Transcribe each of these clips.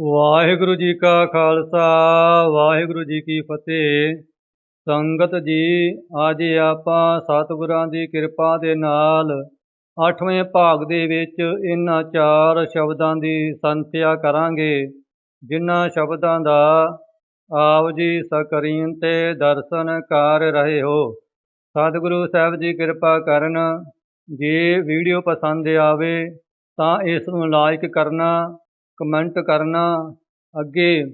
ਵਾਹਿਗੁਰੂ ਜੀ ਕਾ ਖਾਲਸਾ, ਵਾਹਿਗੁਰੂ ਜੀ ਕੀ ਫਤਿਹ। ਸੰਗਤ ਜੀ, ਅੱਜ ਆਪਾਂ ਸਤਿਗੁਰਾਂ ਦੀ ਕਿਰਪਾ ਦੇ ਨਾਲ 8ਵੇਂ ਭਾਗ ਦੇ ਵਿੱਚ ਇਹਨਾਂ ਚਾਰ ਸ਼ਬਦਾਂ ਦੀ ਸੰਥਿਆ ਕਰਾਂਗੇ। ਜਿਨ੍ਹਾਂ ਸ਼ਬਦਾਂ ਦਾ ਆਪ ਜੀ ਸਕਰੀਨ ਤੇ ਦਰਸ਼ਨ ਕਰ ਰਹੇ ਹੋ। ਸਤਿਗੁਰੂ ਸਾਹਿਬ ਜੀ ਕਿਰਪਾ ਕਰਨ, ਜੇ ਵੀਡੀਓ ਪਸੰਦ ਆਵੇ ਤਾਂ ਇਸ ਨੂੰ ਲਾਈਕ ਕਰਨਾ ਕਮੈਂਟ ਕਰਨਾ। ਅੱਗੇ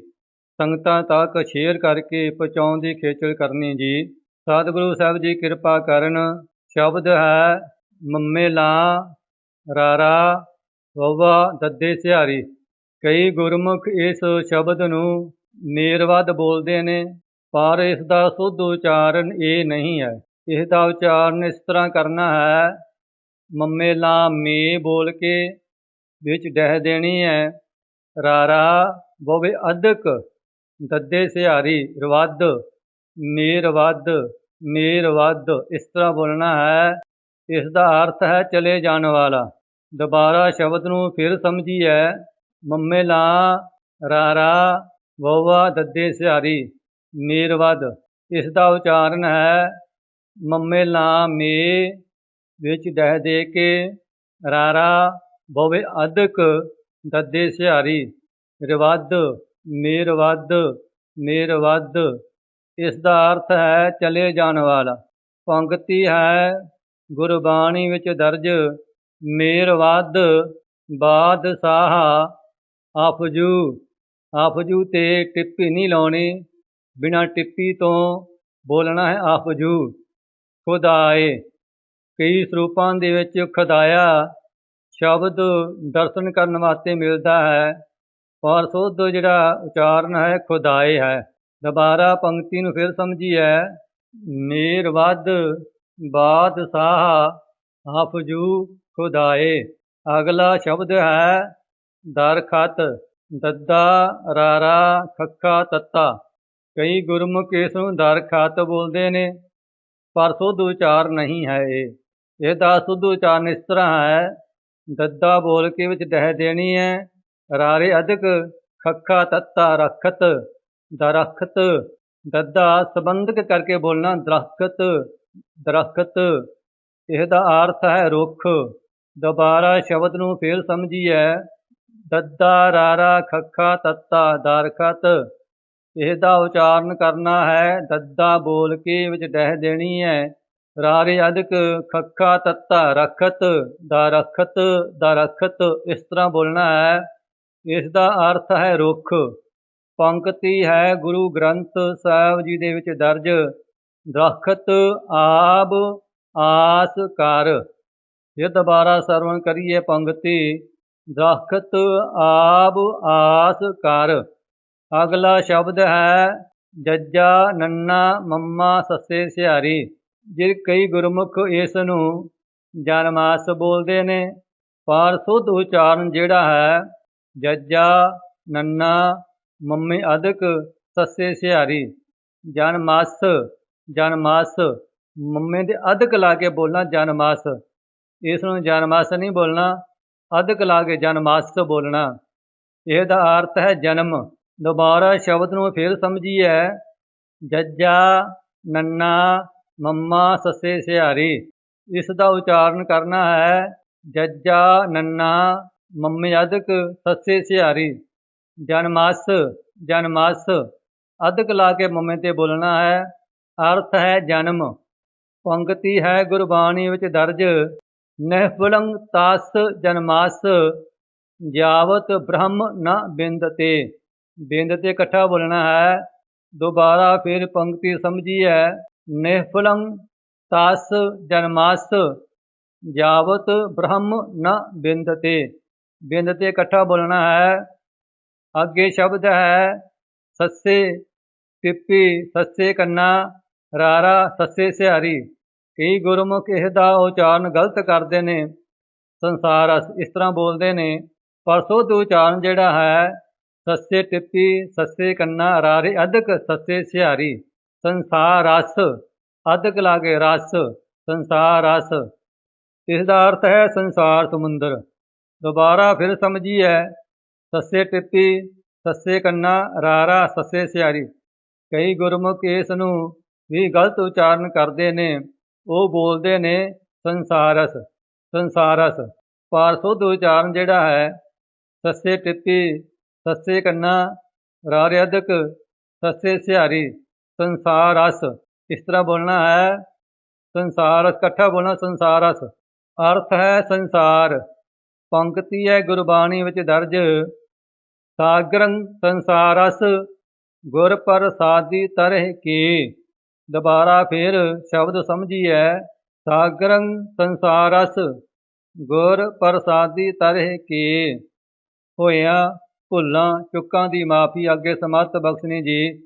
ਸੰਗਤਾਂ ਤੱਕ ਸ਼ੇਅਰ ਕਰਕੇ ਪਹੁੰਚਾਉਣ ਦੀ ਖੇਚਲ ਕਰਨੀ ਜੀ। ਸਤਿਗੁਰੂ ਸਾਹਿਬ ਜੀ ਕਿਰਪਾ ਕਰਨ। ਸ਼ਬਦ ਹੈ, ਮੰਮੇ ਲਾ, ਰਾਰਾ, ਵਵਾ, ਦੱਦੇ ਸਿਹਾਰੀ। ਕਈ ਗੁਰਮੁਖ ਇਸ ਸ਼ਬਦ ਨੂੰ ਨੇਰਵਦ ਬੋਲਦੇ ਨੇ, ਪਰ ਇਸ ਦਾ ਸੁੱਧ ਉਚਾਰਨ ਇਹ ਨਹੀਂ ਹੈ। ਇਸ ਦਾ ਉਚਾਰਨ ਇਸ ਤਰ੍ਹਾਂ ਕਰਨਾ ਹੈ, ਮੰਮੇ ਲਾ ਮੇ ਬੋਲ ਕੇ ਵਿੱਚ ਡਹਿ ਦੇਣੀ ਹੈ। ਰਾਰਾ ਬੋਵੇ ਅਧਕ, ਦੱਦੇ ਸਿਹਾਰੀ ਰਵੱਦ ਨੀਰਵੱਦ ਨੀਰਵੱਦ ਇਸ ਤਰ੍ਹਾਂ ਬੋਲਣਾ ਹੈ। ਇਸ ਦਾ ਅਰਥ ਹੈ ਚਲੇ ਜਾਣ ਵਾਲਾ। ਦੁਬਾਰਾ ਸ਼ਬਦ ਨੂੰ ਫਿਰ ਸਮਝੀਏ ਮੰਮੇ ਲਾ, ਰਾਰਾ ਵੋਵਾ ਦੱਦੇ ਸਿਹਾਰੀ ਨੀਰਵੱਦ ਇਸ ਦਾ ਉਚਾਰਨ ਹੈ, ਮੰਮੇ ਲਾ ਮੇ ਵਿੱਚ ਡਹਿ ਦੇ ਕੇ, ਰਾਰਾ ਬੋਵੇ ਅਧਕ ਦੱਦੇ ਸਿਹਾਰੀ, ਰਵੱਦ, ਨਿਰਵੱਦ ਨਿਰਵੱਦ, ਇਸ ਦਾ ਅਰਥ ਹੈ ਚਲੇ ਜਾਣ ਵਾਲਾ। ਪੰਗਤੀ ਹੈ ਗੁਰਬਾਣੀ ਵਿੱਚ ਦਰਜ, ਨਿਰਵੱਦ ਬਾਦਸ਼ਾਹ ਆਫਜੂ ਆਫਜੂ ਤੇ ਟਿੱਪੀ ਨਹੀਂ ਲਾਉਣੀ, ਬਿਨਾਂ ਟਿੱਪੀ ਤੋਂ ਬੋਲਣਾ ਹੈ ਆਫਜੂ। ਖੁਦਾਏ, ਕਈ ਸਰੂਪਾਂ ਦੇ ਵਿੱਚ ਖੁਦਾਇਆ ਸ਼ਬਦ ਦਰਸ਼ਨ ਕਰਨ ਵਾਸਤੇ ਮਿਲਦਾ ਹੈ ਪਰ ਸੁੱਧ ਜਿਹੜਾ ਉਚਾਰਨ ਹੈ ਖੁਦਾਏ ਹੈ। ਦੁਬਾਰਾ ਪੰਕਤੀ ਨੂੰ ਫਿਰ ਸਮਝੀਏ ਬਾਦ ਸਾਹ ਹਫਜ਼ੂ ਖੁਦਾਏ। ਅਗਲਾ ਸ਼ਬਦ ਹੈ ਦਰਖਤ ਦੱਦਾ ਰਾਰਾ ਖੱਖਾ ਤੱਤਾ। ਕਈ ਗੁਰਮੁਖ ਇਸ ਨੂੰ ਦਰਖਤ ਬੋਲਦੇ ਨੇ, ਪਰ ਸੁੱਧ ਉਚਾਰ ਨਹੀਂ ਹੈ ਇਹ। ਇਹਦਾ ਸੁੱਧ ਉਚਾਰਨ ਇਸ ਤਰ੍ਹਾਂ ਹੈ ਦੱਦਾ ਬੋਲ ਕੇ ਵਿੱਚ ਡਹਿ ਦੇਣੀ ਹੈ ਰਾਰੇ ਅਧਿਕ ਖੱਖਾ ਤੱਤਾ ਰਖਤ, ਦਰਖਤ। ਦੱਦਾ ਸੰਬੰਧਕ ਕਰਕੇ ਬੋਲਣਾ ਦਰਖਤ ਦਰਖਤ। ਇਹ ਦਾ ਅਰਥ ਹੈ ਰੁੱਖ। ਦੁਬਾਰਾ ਸ਼ਬਦ ਨੂੰ ਫੇਰ ਸਮਝੀਏ ਦੱਦਾ ਰਾਰਾ ਖੱਖਾ ਤੱਤਾ ਦਰਖਤ। ਇਹ ਦਾ ਉਚਾਰਨ ਕਰਨਾ ਹੈ। ਦੱਦਾ ਬੋਲ ਕੇ ਵਿੱਚ ਡਹਿ ਦੇਣੀ ਹੈ ਰਾਰੇ ਅਧਿਕ ਖੱਖਾ ਤੱਤਾ ਰਖਤ, ਦਾ ਰਖਤ ਦਾ ਰਖਤ, ਇਸ ਤਰ੍ਹਾਂ ਬੋਲਣਾ ਹੈ। ਇਸ ਦਾ ਅਰਥ ਹੈ ਰੁੱਖ। ਪੰਕਤੀ ਹੈ ਗੁਰੂ ਗ੍ਰੰਥ ਸਾਹਿਬ ਜੀ ਦੇ ਵਿੱਚ ਦਰਜ। ਦਰਖਤ, ਆਬ, ਆਸ ਕਰ ਇਹ ਦੁਬਾਰਾ ਸਰਵਣ ਕਰੀਏ ਪੰਕਤੀ। ਦਰਖਤ, ਆਬ, ਆਸ ਕਰ ਅਗਲਾ ਸ਼ਬਦ ਹੈ, ਜੱਜਾ, ਨੰਨਾ, ਮੰਮਾ, ਸੱਸੇ, ਸਿਹਾਰੀ। ਜੇ ਕਈ ਗੁਰਮੁਖ ਇਸ ਨੂੰ ਜਨਮਾਸ ਬੋਲਦੇ ਨੇ, ਪਰ ਸੁੱਧ ਉਚਾਰਨ ਜਿਹੜਾ ਹੈ, ਜੱਜਾ ਨੰਨਾ ਮੰਮੀ ਅਦਕ ਸੱਸੇ ਸਿਹਾਰੀ। ਜਨਮਾਸ ਜਨਮਾਸ ਮੰਮੇ ਦੇ ਅਧਿਕ ਲਾ ਕੇ ਬੋਲਣਾ ਜਨਮਾਸ ਇਸ ਨੂੰ ਜਨਮਾਸ ਨਹੀਂ ਬੋਲਣਾ, ਅਧਿਕ ਲਾ ਕੇ ਜਨਮਾਸ ਬੋਲਣਾ। ਇਹਦਾ ਅਰਥ ਹੈ ਜਨਮ। ਦੁਬਾਰਾ ਸ਼ਬਦ ਨੂੰ ਫਿਰ ਸਮਝੀਏ। ਜੱਜਾ ਨੰਨਾ ਮੰਮਾ ਸੱਸੇ ਸਿਹਾਰੀ, ਇਸ ਦਾ ਉਚਾਰਨ ਕਰਨਾ ਹੈ, ਜੱਜਾ ਨੰਨਾ, ਮੰਮੀ ਅਧਿਕ ਸੱਸੇ ਸਿਹਾਰੀ। ਜਨਮਸ ਜਨਮਸ ਅਧਕ ਲਾ ਕੇ ਮੰਮੇ ਤੇ ਬੋਲਣਾ ਹੈ, ਅਰਥ ਹੈ ਜਨਮ। ਪੰਕਤੀ ਹੈ ਗੁਰਬਾਣੀ ਵਿੱਚ ਦਰਜ, ਨਹਿਫਲੰ ਤਾਸ ਜਨਮਾਸ, ਜਾਵਤ ਬ੍ਰਹਮ ਨ ਬਿੰਦਤੇ ਬਿੰਦ ਤੇ ਇਕੱਠਾ ਬੋਲਣਾ ਹੈ, ਦੁਬਾਰਾ ਫਿਰ ਪੰਕਤੀ ਸਮਝੀ ਹੈ ਤਾਸ ਜਨਮਾਸ ਜਾਵਤ ਬ੍ਰਹਮ ਨ ਬਿੰਦਤੇ। ਬਿੰਦ ਤੇ ਇਕੱਠਾ ਬੋਲਣਾ ਹੈ, ਅੱਗੇ ਸ਼ਬਦ ਹੈ, ਸੱਸੇ ਟਿੱਪੀ ਸੱਸੇ ਕੰਨਾ, ਰਾਰਾ, ਸੱਸੇ ਸਿਹਾਰੀ। ਕਈ ਗੁਰਮੁਖ ਇਸ ਦਾ ਉਚਾਰਨ ਗਲਤ ਕਰਦੇ ਨੇ, ਸੰਸਾਰ ਇਸ ਤਰ੍ਹਾਂ ਬੋਲਦੇ ਨੇ, ਪਰ ਸੁੱਧ ਉਚਾਰਨ ਜਿਹੜਾ ਹੈ, ਸੱਸੇ ਟਿੱਪੀ ਸੱਸੇ ਕੰਨਾ, ਰਾਰੇ, ਅਧਿਕ ਸੱਸੇ ਸਿਹਾਰੀ। ਸੰਸਾਰ ਰਸ ਅਧਿਕ ਲਾਗੇ ਰਸ, ਸੰਸਾਰ ਰਸ ਇਸ ਦਾ ਅਰਥ ਹੈ ਸੰਸਾਰ ਸਮੁੰਦਰ। ਦੁਬਾਰਾ ਫਿਰ ਸਮਝੀ ਹੈ ਸੱਸੇ ਟਿੱਪੀ, ਸੱਸੇ ਕੰਨਾ, ਰਾਰਾ, ਸੱਸੇ ਸਿਆਰੀ। ਕਈ ਗੁਰਮੁਖ ਇਸ ਨੂੰ ਵੀ ਗਲਤ ਉਚਾਰਨ ਕਰਦੇ ਨੇ। ਉਹ ਬੋਲਦੇ ਨੇ ਸੰਸਾਰਸ ਸੰਸਾਰਸ ਪਰ ਸੁੱਧ ਉਚਾਰਨ ਜਿਹੜਾ ਹੈ, ਸੱਸੇ ਟਿੱਪੀ, ਸੱਸੇ ਕੰਨਾ, ਰਾਰੇ ਅਧਿਕ, ਸੱਸੇ ਸਿਹਾਰੀ ਸੰਸਾਰਸ ਇਸ ਤਰ੍ਹਾਂ ਬੋਲਣਾ ਹੈ? ਸੰਸਾਰ ਇਕੱਠਾ ਬੋਲਣਾ ਸੰਸਾਰਸ ਅਰਥ ਹੈ ਸੰਸਾਰ। ਪੰਕਤੀ ਹੈ ਗੁਰਬਾਣੀ ਵਿੱਚ ਦਰਜ। ਸਾਗਰੰ ਸੰਸਾਰਸ ਗੁਰ ਪ੍ਰਸਾਦੀ ਤਰਹਿ ਕੀ। ਦੁਬਾਰਾ ਫਿਰ ਸ਼ਬਦ ਸਮਝੀਐ। ਸਾਗਰੰ ਸੰਸਾਰਸ ਗੁਰ ਪ੍ਰਸਾਦੀ ਤਰਹਿ ਕੀ। ਹੋਇਆ ਭੁੱਲਾਂ ਚੁੱਕਾਂ ਦੀ ਮਾਫੀ ਅੱਗੇ ਸਮਤ ਬਖਸ਼ਣੀ ਜੀ।